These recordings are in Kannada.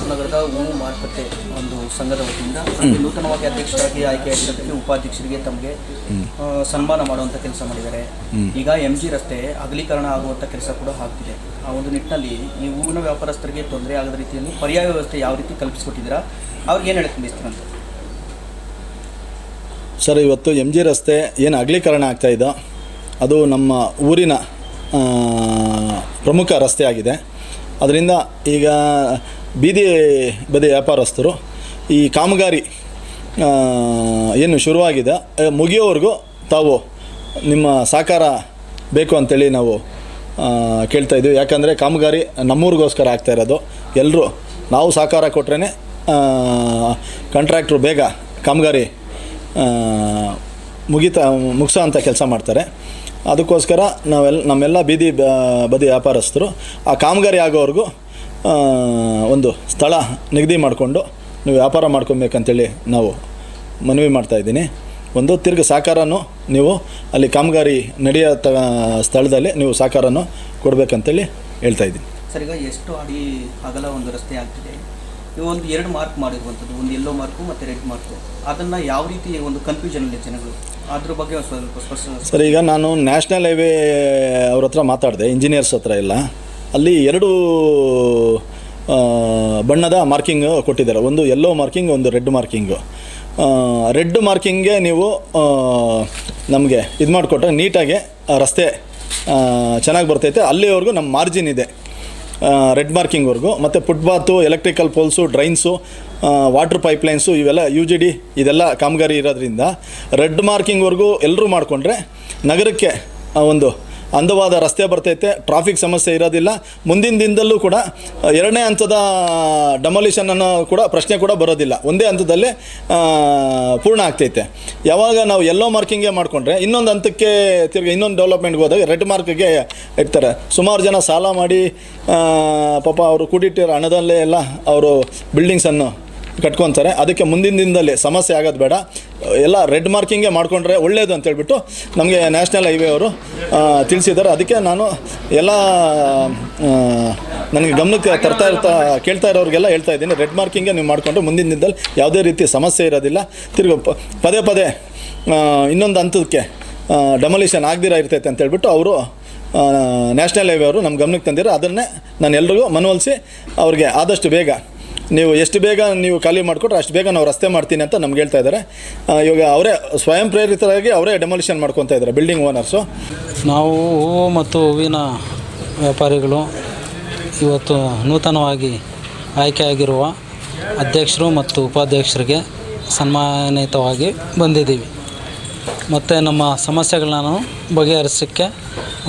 ಹೂವು ಮಾರುಕಟ್ಟೆ ಒಂದು ಸಂಘದ ವತಿಯಿಂದ ನೂತನವಾಗಿ ಅಧ್ಯಕ್ಷರಾಗಿ ಆಯ್ಕೆಯಾಗಿರೋದಕ್ಕೆ ಉಪಾಧ್ಯಕ್ಷರಿಗೆ ತಮಗೆ ಸನ್ಮಾನ ಮಾಡುವಂಥ ಕೆಲಸ ಮಾಡಿದ್ದಾರೆ. ಈಗ ಎಂ ಜಿ ರಸ್ತೆ ಅಗಲೀಕರಣ ಆಗುವಂಥ ಕೆಲಸ ಕೂಡ ಆಗ್ತಿದೆ. ಆ ಒಂದು ನಿಟ್ಟಿನಲ್ಲಿ ಈ ಹೂವಿನ ವ್ಯಾಪಾರಸ್ಥರಿಗೆ ತೊಂದರೆ ಆಗದ ರೀತಿಯಲ್ಲಿ ಪರ್ಯಾಯ ವ್ಯವಸ್ಥೆ ಯಾವ ರೀತಿ ಕಲ್ಪಿಸಿಕೊಟ್ಟಿದ್ದೀರಾ? ಅವ್ರಿಗೆ ಏನು ಹೇಳಕ್ಕೆ ಬಯಸ್ತೀರಂತ ಸರ್ ಇವತ್ತು ಎಂ ಜಿ ರಸ್ತೆ ಏನು ಅಗಲೀಕರಣ ಆಗ್ತಾ ಇದೋ ಅದು ನಮ್ಮ ಊರಿನ ಪ್ರಮುಖ ರಸ್ತೆ ಆಗಿದೆ. ಅದರಿಂದ ಈಗ ಬೀದಿ ಬದಿ ವ್ಯಾಪಾರಸ್ಥರು ಈ ಕಾಮಗಾರಿ ಏನು ಶುರುವಾಗಿದೆ ಮುಗಿಯೋವರೆಗೂ ತಾವು ನಿಮ್ಮ ಸಹಕಾರ ಬೇಕು ಅಂತೇಳಿ ನಾವು ಕೇಳ್ತಾ ಇದ್ದೀವಿ. ಯಾಕಂದರೆ ಕಾಮಗಾರಿ ನಮ್ಮೂರಿಗೋಸ್ಕರ ಆಗ್ತಾ ಇರೋದು. ಎಲ್ಲರೂ ನಾವು ಸಹಕಾರ ಕೊಟ್ರೇ ಕಾಂಟ್ರಾಕ್ಟ್ರು ಬೇಗ ಕಾಮಗಾರಿ ಮುಗಿತ, ಮುಗಿಸೋ ಅಂತ ಕೆಲಸ ಮಾಡ್ತಾರೆ. ಅದಕ್ಕೋಸ್ಕರ ನಾವೆಲ್ಲ ನಮ್ಮೆಲ್ಲ ಬೀದಿ ಬದಿ ವ್ಯಾಪಾರಸ್ಥರು ಆ ಕಾಮಗಾರಿ ಆಗೋವರೆಗೂ ಒಂದು ಸ್ಥಳ ನಿಗದಿ ಮಾಡಿಕೊಂಡು ನೀವು ವ್ಯಾಪಾರ ಮಾಡ್ಕೊಬೇಕಂತೇಳಿ ನಾವು ಮನವಿ ಮಾಡ್ತಾಯಿದ್ದೀನಿ ಒಂದು ತಿರ್ಗಿ ಸಹಕಾರನೂ ನೀವು ಅಲ್ಲಿ ಕಾಮಗಾರಿ ನಡೆಯೋ ತ ಸ್ಥಳದಲ್ಲಿ ನೀವು ಸಹಕಾರನೂ ಕೊಡಬೇಕಂತೇಳಿ ಹೇಳ್ತಾ ಇದ್ದೀನಿ. ಸರ್ ಈಗ ಎಷ್ಟು ಅಡಿ ಅಗಲ ಒಂದು ರಸ್ತೆ ಆಗ್ತಿದೆ? ನೀವು ಒಂದು ಎರಡು ಮಾರ್ಕ್ ಮಾಡಿರುವಂಥದ್ದು ಒಂದು ಎಲ್ಲೋ ಮಾರ್ಕು ಮತ್ತು ರೆಡ್ ಮಾರ್ಕು ಅದನ್ನು ಯಾವ ರೀತಿ ಒಂದು ಕನ್ಫ್ಯೂಷನ್ ಇದೆ ಜನಗಳು? ಅದ್ರ ಬಗ್ಗೆ ಸ್ವಲ್ಪ ಸ್ಪಷ್ಟ ಸರ್ ಈಗ ನಾನು ನ್ಯಾಷನಲ್ ಹೈವೇ ಅವ್ರ ಹತ್ರ ಮಾತಾಡಿದೆ ಇಂಜಿನಿಯರ್ಸ್ ಹತ್ರ ಎಲ್ಲ ಅಲ್ಲಿ ಎರಡು ಬಣ್ಣದ ಮಾರ್ಕಿಂಗ್ ಕೊಟ್ಟಿದ್ದಾರೆ. ಒಂದು ಯೆಲ್ಲೋ ಮಾರ್ಕಿಂಗ್ ಒಂದು ರೆಡ್ ಮಾರ್ಕಿಂಗು ರೆಡ್ ಮಾರ್ಕಿಂಗ್ಗೆ ನೀವು ನಮಗೆ ಇದು ಮಾಡಿಕೊಟ್ರೆ ನೀಟಾಗಿ ರಸ್ತೆ ಚೆನ್ನಾಗಿ ಬರ್ತೈತೆ. ಅಲ್ಲಿವರೆಗೂ ನಮ್ಮ ಮಾರ್ಜಿನ್ ಇದೆ. ರೆಡ್ ಮಾರ್ಕಿಂಗ್ವರೆಗೂ ಮತ್ತು footpath electrical poles drains water pipelines ಇವೆಲ್ಲ ಯು ಜಿ ಡಿ ಇದೆಲ್ಲ ಕಾಮಗಾರಿ ಇರೋದ್ರಿಂದ ರೆಡ್ ಮಾರ್ಕಿಂಗ್ವರೆಗೂ ಎಲ್ಲರೂ ಮಾಡಿಕೊಂಡ್ರೆ ನಗರಕ್ಕೆ ಒಂದು ಅಂದವಾದ ರಸ್ತೆ ಬರ್ತೈತೆ ಟ್ರಾಫಿಕ್ ಸಮಸ್ಯೆ ಇರೋದಿಲ್ಲ. ಮುಂದಿನ ದಿನದಲ್ಲೂ ಕೂಡ ಎರಡನೇ ಹಂತದ ಡಮೊಲಿಷನ್ ಅನ್ನೋ ಕೂಡ ಪ್ರಶ್ನೆ ಕೂಡ ಬರೋದಿಲ್ಲ. ಒಂದೇ ಹಂತದಲ್ಲೇ ಪೂರ್ಣ ಆಗ್ತೈತೆ. ಯಾವಾಗ ನಾವು ಎಲ್ಲೋ ಮಾರ್ಕಿಂಗೇ ಮಾಡಿಕೊಂಡ್ರೆ, ಇನ್ನೊಂದು ಹಂತಕ್ಕೆ ತಿರುಗಿ ಇನ್ನೊಂದು ಡೆವಲಪ್ಮೆಂಟ್ಗೆ ಹೋದಾಗ ರೆಡ್ ಮಾರ್ಕ್ಗೆ ಇಡ್ತಾರೆ. ಸುಮಾರು ಜನ ಸಾಲ ಮಾಡಿ ಪಾಪ ಅವರು ಕೂಡಿಟ್ಟಿರೋ ಹಣದಲ್ಲೇ ಎಲ್ಲ ಅವರು ಬಿಲ್ಡಿಂಗ್ಸನ್ನು ಕಟ್ಕೊತಾರೆ. ಅದಕ್ಕೆ ಮುಂದಿನ ದಿನದಲ್ಲಿ ಸಮಸ್ಯೆ ಆಗೋದು ಬೇಡ. ಎಲ್ಲ ರೆಡ್ ಮಾರ್ಕಿಂಗೇ ಮಾಡಿಕೊಂಡ್ರೆ ಒಳ್ಳೆಯದು ಅಂತೇಳ್ಬಿಟ್ಟು ನಮಗೆ ನ್ಯಾಷನಲ್ ಹೈವೇ ಅವರು ತಿಳಿಸಿದ್ದಾರೆ. ಅದಕ್ಕೆ ನಾನು ಎಲ್ಲ ನನಗೆ ಗಮನಕ್ಕೆ ತರ್ತಾ ಇರ್ತಾ, ಕೇಳ್ತಾ ಇರೋರಿಗೆಲ್ಲ ಹೇಳ್ತಾ ಇದ್ದೀನಿ. ರೆಡ್ ಮಾರ್ಕಿಂಗೇ ನೀವು ಮಾಡಿಕೊಂಡ್ರೆ ಮುಂದಿನ ದಿನದಲ್ಲಿ ಯಾವುದೇ ರೀತಿ ಸಮಸ್ಯೆ ಇರೋದಿಲ್ಲ. ತಿರ್ಗಿ ಪದೇ ಪದೇ ಇನ್ನೊಂದು ಹಂತಕ್ಕೆ ಡೆಮೊಲಿಷನ್ ಆಗದಿರ ಇರ್ತೈತೆ ಅಂತ ಹೇಳ್ಬಿಟ್ಟು ಅವರು ನ್ಯಾಷನಲ್ ಹೈವೇ ಅವರು ನಮ್ಮ ಗಮನಕ್ಕೆ ತಂದಿರೋ ಅದನ್ನೇ ನಾನು ಎಲ್ರಿಗೂ ಮನವೊಲಿಸಿ ಅವ್ರಿಗೆ ಆದಷ್ಟು ಬೇಗ ನೀವು ಎಷ್ಟು ಬೇಗ ನೀವು ಖಾಲಿ ಮಾಡಿಕೊಟ್ರೆ ಅಷ್ಟು ಬೇಗ ನಾವು ರಸ್ತೆ ಮಾಡ್ತೀನಿ ಅಂತ ನಮ್ಗೆ ಹೇಳ್ತಾ ಇದ್ದಾರೆ. ಇವಾಗ ಅವರೇ ಸ್ವಯಂ ಪ್ರೇರಿತರಾಗಿ ಅವರೇ ಡೆಮೊಲಿಷನ್ ಮಾಡ್ಕೊತಾ ಇದ್ದಾರೆ ಬಿಲ್ಡಿಂಗ್ ಓನರ್ಸು ನಾವು ಹೂವು ಮತ್ತು ಹೂವಿನ ವ್ಯಾಪಾರಿಗಳು ಇವತ್ತು ನೂತನವಾಗಿ ಆಯ್ಕೆಯಾಗಿರುವ ಅಧ್ಯಕ್ಷರು ಮತ್ತು ಉಪಾಧ್ಯಕ್ಷರಿಗೆ ಸನ್ಮಾನಿತವಾಗಿ ಬಂದಿದ್ದೀವಿ. ಮತ್ತು ನಮ್ಮ ಸಮಸ್ಯೆಗಳನ್ನ ಬಗೆಹರಿಸೋಕ್ಕೆ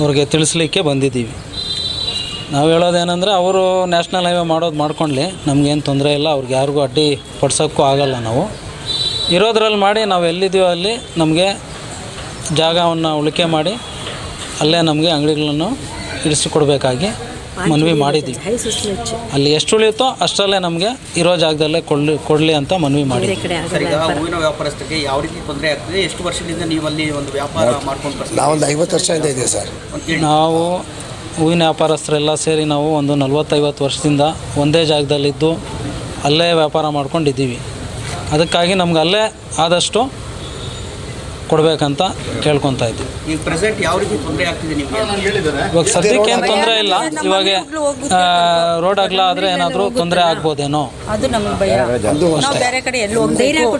ಅವ್ರಿಗೆ ತಿಳಿಸ್ಲಿಕ್ಕೆ ಬಂದಿದ್ದೀವಿ. ನಾವು ಹೇಳೋದೇನೆಂದರೆ ಅವರು ನ್ಯಾಷನಲ್ ಹೈವೇ ಮಾಡೋದು ಮಾಡ್ಕೊಳ್ಳಿ ನಮಗೇನು ತೊಂದರೆ ಇಲ್ಲ ಅವ್ರಿಗೆ ಯಾರಿಗೂ ಅಡ್ಡಿ ಪಡ್ಸೋಕ್ಕೂ ಆಗಲ್ಲ ನಾವು. ಇರೋದ್ರಲ್ಲಿ ಮಾಡಿ ನಾವು ಎಲ್ಲಿದ್ದೀವೋ ಅಲ್ಲಿ ನಮಗೆ ಜಾಗವನ್ನು ಉಳಿಕೆ ಮಾಡಿ ಅಲ್ಲೇ ನಮಗೆ ಅಂಗಡಿಗಳನ್ನು ಇಡಿಸಿಕೊಡ್ಬೇಕಾಗಿ ಮನವಿ ಮಾಡಿದ್ದೀವಿ ಅಲ್ಲಿ ಎಷ್ಟು ಉಳಿಯುತ್ತೋ ಅಷ್ಟರಲ್ಲೇ ನಮಗೆ ಇರೋ ಜಾಗದಲ್ಲೇ ಕೊಡಲಿ ಕೊಡಲಿ ಅಂತ ಮನವಿ ಮಾಡಿ ಸರ್ ಈಗ ಹೂವಿನ ವ್ಯಾಪಾರಸ್ಥರಿಗೆ ಯಾವ ರೀತಿ ತೊಂದರೆ ಆಗ್ತದೆ? ಎಷ್ಟು ವರ್ಷದಿಂದ ನೀವು ಅಲ್ಲಿ ಒಂದು ವ್ಯಾಪಾರ ಮಾಡ್ಕೊಂಡು ನಾವು ನಾವೊಂದು ಐವತ್ತು ವರ್ಷದಿಂದ ಇದೆ ಸರ್. ನಾವು ಹೂವಿನ ವ್ಯಾಪಾರಸ್ಥರೆಲ್ಲ ಸೇರಿ ನಾವು ಒಂದು ನಲ್ವತ್ತೈವತ್ತು ವರ್ಷದಿಂದ ಒಂದೇ ಜಾಗದಲ್ಲಿದ್ದು ಅಲ್ಲೇ ವ್ಯಾಪಾರ ಮಾಡ್ಕೊಂಡಿದ್ದೀವಿ. ಅದಕ್ಕಾಗಿ ನಮ್ಗೆ ಅಲ್ಲೇ ಆದಷ್ಟು ಕೊಡಬೇಕಂತ ಕೇಳ್ಕೊತಾ ಇದ್ದೀವಿ. ಈಗ ಪ್ರೆಸೆಂಟ್ ಯಾವ ರೀತಿ ತೊಂದರೆ ಆಗ್ತಿದೆ ನಿಮಗೆ? ಇವಾಗ ಸದ್ಯಕ್ಕೆ ಏನು ತೊಂದರೆ ಇಲ್ಲ. ಇವಾಗ ರೋಡ್ ಅಗಲ ಆದರೆ ಏನಾದರೂ ತೊಂದರೆ ಆಗ್ಬೋದೇನೋ? ಅದು ನಮಗೆ ಭಯ. ನಾವು ಬೇರೆ ಕಡೆ ಎಲ್ಲೂ ಹೋಗ್ಬೇಕು